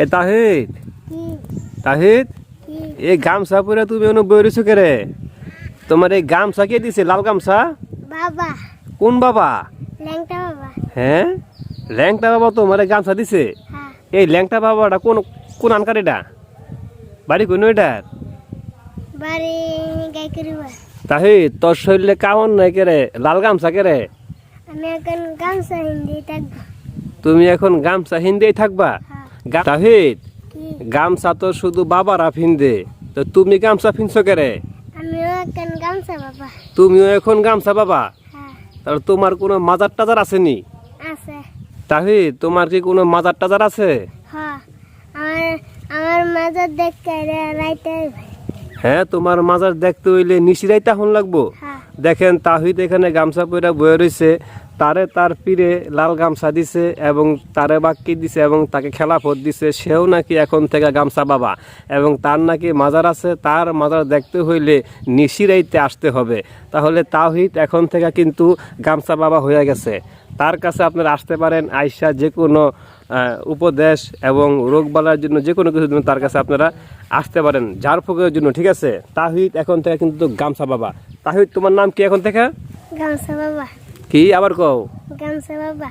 এ তাহিদ। তাহিদ? এই গামছা পরে তুমি অনু বইরেছো কে রে তোমার এই গামছা কে দিছে লাল গামছা? বাবা। কোন বাবা? ল্যাংটা বাবা। হ্যাঁ ল্যাংটা বাবা তোমার গামছা দিছে? এই ল্যাংটা বাবাটা কোন কোন আনকার এটা? বাড়ি কোন এটার বাড়ি গাই করিব তাহিদ তোর শরীরে কামন নাই কে লাল গামছা কে আমি এখন গামছা হিন্দি থাকব। তুমি এখন গামছা হিন্দেই থাকবা? তাহিদ গামছা তো শুধু বাবারা ফিনদে। তো তুমি গামছা ফিনছো কে রে আমিও এখন গামছা বাবা। তুমিও এখন গামছা বাবা? হ্যাঁ। তাহলে তোমার কোনো মাজার টাজার আসেনি আছে। তাহিদ তোমার কি কোনো মাজার টাজার আছে? হ্যাঁ আমার আমার মাজার দেখতে হ্যাঁ তোমার মাজার দেখতে হইলে নিশিরাই তখন লাগবো। হ্যাঁ। দেখেন তাহিদ এখানে গামছা পরে বয়ে রয়েছে তারে তার পীরে লাল গামছা দিছে এবং তারে বাক্কি দিছে এবং তাকে খেলাফত দিছে, সেও নাকি এখন থেকে গামছা বাবা। এবং তার নাকি মাজার আছে, তার মাজার দেখতে হইলে নিশিরাইতে আসতে হবে। তাহলে তাহিদ এখন থেকে কিন্তু গামছা বাবা হয়ে গেছে। তার কাছে আপনারা আসতে পারেন আইসা যে কোনো উপদেশ এবং রোগবালার জন্য যে কোনো জন্য তার কাছে আপনারা আসতে পারেন। যার ফোকের জন্য, ঠিক আছে? তাহিদ এখন থেকে কিন্তু গামছা বাবা। তাহিদ তোমার নাম কি এখন থেকে? গামছা বাবা। কি আবার কও? গামছা বাবা।